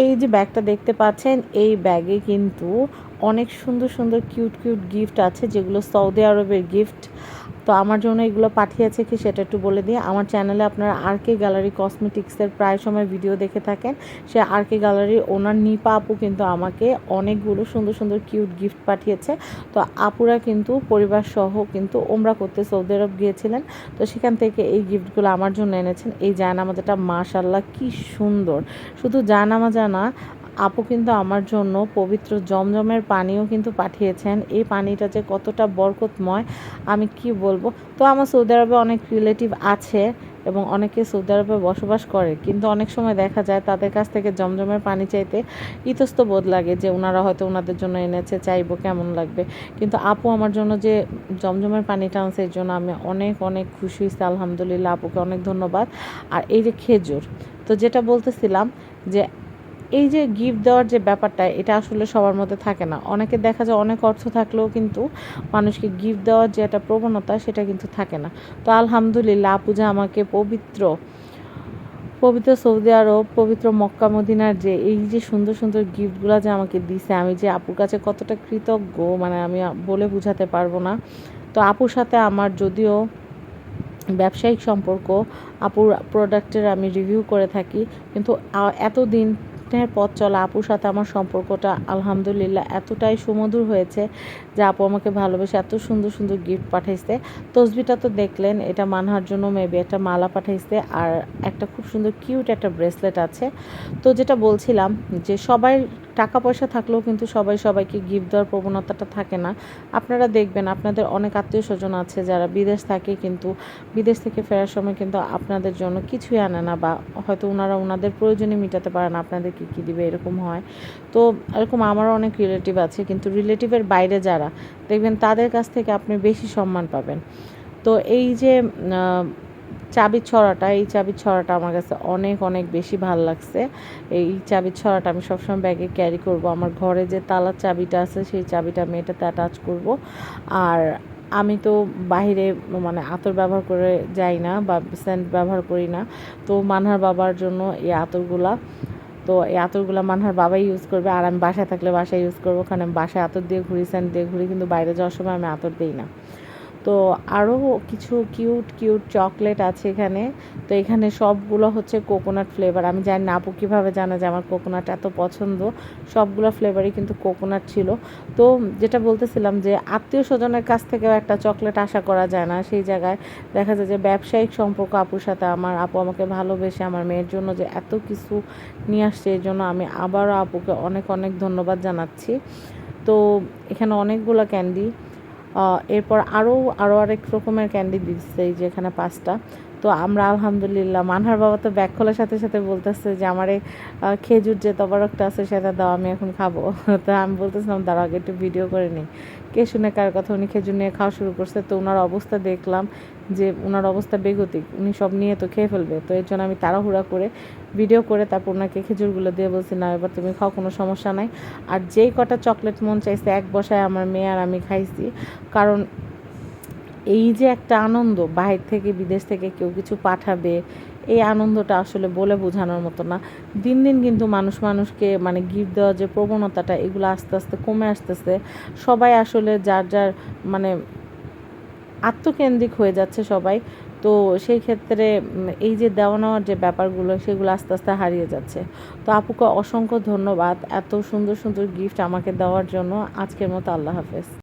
এই যে ব্যাগটা দেখতে পাচ্ছেন, এই ব্যাগে কিন্তু অনেক সুন্দর সুন্দর কিউট কিউট গিফট আছে, যেগুলো সৌদি আরবের গিফট তো আমার জন্য এগুলো পাঠিয়েছে কি সেটা একটু বলে দিই। আমার চ্যানেলে আপনারা আর কে গ্যালারি কসমেটিক্সের প্রায় সময় ভিডিও দেখে থাকেন। সে আর কে গ্যালারির ওনার নিপা আপু কিন্তু আমাকে অনেকগুলো সুন্দর সুন্দর কিউট গিফট পাঠিয়েছে। তো আপুরা কিন্তু পরিবার সহ কিন্তু ওমরা করতে সৌদি আরব গিয়েছিলেন। তো সেখান থেকে এই গিফটগুলো আমার জন্য এনেছেন। এই জায়নামাজাটা মাশাল্লাহ কি সুন্দর। শুধু জায়নামাজা না আপু কিন্তু আমার জন্য পবিত্র জমজমের পানিও কিন্তু পাঠিয়েছেন। এই পানিটা যে কতটা বরকতময়, আমি কি বলব? তো আমার সৌদি আরবে অনেক রিলেটিভ আছে এবং অনেকে সৌদি আরবে বসবাস করে। কিন্তু অনেক সময় দেখা যায় তাদের কাছ থেকে জমজমের পানি চাইতে ইতস্ত বোধ লাগে যে ওনারা হয়তো ওনাদের জন্য এনেছে, চাইব কেমন লাগবে। কিন্তু আপু আমার জন্য যে জমজমের পানিটা আনছে, এর জন্য আমি অনেক অনেক খুশি হয়েছি। আলহামদুলিল্লাহ, আপুকে অনেক ধন্যবাদ। আর এই যে খেজুর, তো যেটা বলতেছিলাম যে এই যে গিফট দেওয়ার যে ব্যাপারটা, এটা আসলে সবার মধ্যে থাকে না। অনেকে দেখা যায় অনেক অর্থ থাকলেও কিন্তু মানুষকে গিফট দেওয়ার যে একটা প্রবণতা, সেটা কিন্তু থাকে না। তো আলহামদুলিল্লাহ, আপু যে আমাকে পবিত্র পবিত্র সৌদি আরব, পবিত্র মক্কা, মদিনার যে এই যে সুন্দর সুন্দর গিফটগুলো যে আমাকে দিছে, আমি যে আপুর কাছে কতটা কৃতজ্ঞ মানে আমি বলে বোঝাতে পারব না। তো আপুর সাথে আমার যদিও ব্যবসায়িক সম্পর্ক, আপুর প্রোডাক্টের আমি রিভিউ করে থাকি, কিন্তু এতদিন স্নেহের পথ চলা আপুর সাথে আমার সম্পর্কটা আলহামদুলিল্লাহ এতটাই সুমধুর হয়েছে যে আপু আমাকে ভালোবেসে এত সুন্দর সুন্দর গিফট পাঠাইছে। তসবিটা তো দেখলেন, এটা মানহার জন্য মেবি একটা মালা পাঠাইছে আর একটা খুব সুন্দর কিউট একটা ব্রেসলেট আছে। তো যেটা বলছিলাম যে সবাই টাকা পয়সা থাকলেও কিন্তু সবাই সবাইকে গিফট দেওয়ার প্রবণতাটা থাকে না। আপনারা দেখবেন, আপনাদের অনেক আত্মীয় স্বজন আছে যারা বিদেশ থাকে কিন্তু বিদেশ থেকে ফেরার সময় কিন্তু আপনাদের জন্য কিছুই আনে না বা হয়তো ওনারা ওনাদের প্রয়োজনে মেটাতে পারে না আপনাদেরকে কী দিবে, এরকম হয়। তো এরকম আমারও অনেক রিলেটিভ আছে কিন্তু রিলেটিভের বাইরে যারা, দেখবেন তাদের কাছ থেকে আপনি বেশি সম্মান পাবেন। তো এই যে চাবির ছড়াটা, এই চাবির ছড়াটা আমার কাছে অনেক অনেক বেশি ভালো লাগছে। এই চাবির ছড়াটা আমি সবসময় ব্যাগে ক্যারি করব। আমার ঘরে যে তালার চাবিটা আছে, সেই চাবিটা আমি এটাতে অ্যাটাচ করব। আর আমি তো বাহিরে মানে আতর ব্যবহার করে যাই না বা সেন্ট ব্যবহার করি না। তো মানহার বাবার জন্য এই আতরগুলা, তো এই আতরগুলো মানহার বাবাই ইউজ করবে। আর আমি বাসায় থাকলে বাসায় ইউজ করব। ওখানে বাসায় আতর দিয়ে ঘুরি সেন্ট দিয়ে ঘুরি, কিন্তু বাইরে যাওয়ার সময় আমি আতর দিই না। তো আরও কিছু কিউট কিউট চকলেট আছে এখানে। তো এখানে সবগুলো হচ্ছে কোকোনাট ফ্লেভার আমি জানি না আপু কীভাবে জানা যে আমার কোকোনাট এত পছন্দ? সবগুলো ফ্লেভারই কিন্তু কোকোনাট ছিল। তো যেটা বলতেছিলাম যে আত্মীয় স্বজনের কাছ থেকেও একটা চকলেট আশা করা যায় না। সেই জায়গায় দেখা যায় যে ব্যবসায়িক সম্পর্ক আপুর সাথে আমার, আপু আমাকে ভালোবেসে আমার মেয়ের জন্য যে এত কিছু নিয়ে আসছে এই জন্য আমি আবারও আপুকে অনেক অনেক ধন্যবাদ জানাচ্ছি। তো এখানে অনেকগুলো ক্যান্ডি এরপর আরও আরও আরেক রকমের ক্যান্ডি দিচ্ছে এই যে এখানে পাঁচটা। তো আমরা আলহামদুলিল্লাহ। মানহার বাবা তো ব্যাগ খোলার সাথে সাথে বলতেছে যে, আমার খেজুর যে তবারকটা আছে সেটা দাও, আমি এখন খাব। তো আমি বলতেছিলাম তার আগে একটু ভিডিও করে নিই কে শুনে কার কথা, উনি খেজুর নিয়ে খাওয়া শুরু করছে। তো ওনার অবস্থা দেখলাম যে ওনার অবস্থা বেগতিক। উনি সব নিয়ে তো খেয়ে ফেলবে। তো এর জন্য আমি তাড়াহুড়া করে ভিডিও করে তারপর ওনাকে খেজুরগুলো দিয়ে বলছি না এবার তুমি খাও, কোনো সমস্যা নাই। আর যেই কটা চকলেট মন চাইছে, এক বসায় আমার মেয়ে আর আমি খাইছি। কারণ এই যে একটা আনন্দ, বাহির থেকে বিদেশ থেকে কেউ কিছু পাঠাবে, এই আনন্দটা আসলে বলে বোঝানোর মতো না। দিন দিন কিন্তু মানুষ মানুষকে মানে গিফট দেওয়ার যে প্রবণতাটা, এগুলো আস্তে আস্তে কমে আসতেছে। সবাই আসলে যার যার মানে আত্মকেন্দ্রিক হয়ে যাচ্ছে সবাই। তো সেই ক্ষেত্রে এই যে দেওয়া নেওয়ার যে ব্যাপারগুলো, সেগুলো আস্তে আস্তে হারিয়ে যাচ্ছে। তো আপুকে অসংখ্য ধন্যবাদ এত সুন্দর সুন্দর গিফট আমাকে দেওয়ার জন্য। আজকের মতো আল্লাহ হাফেজ।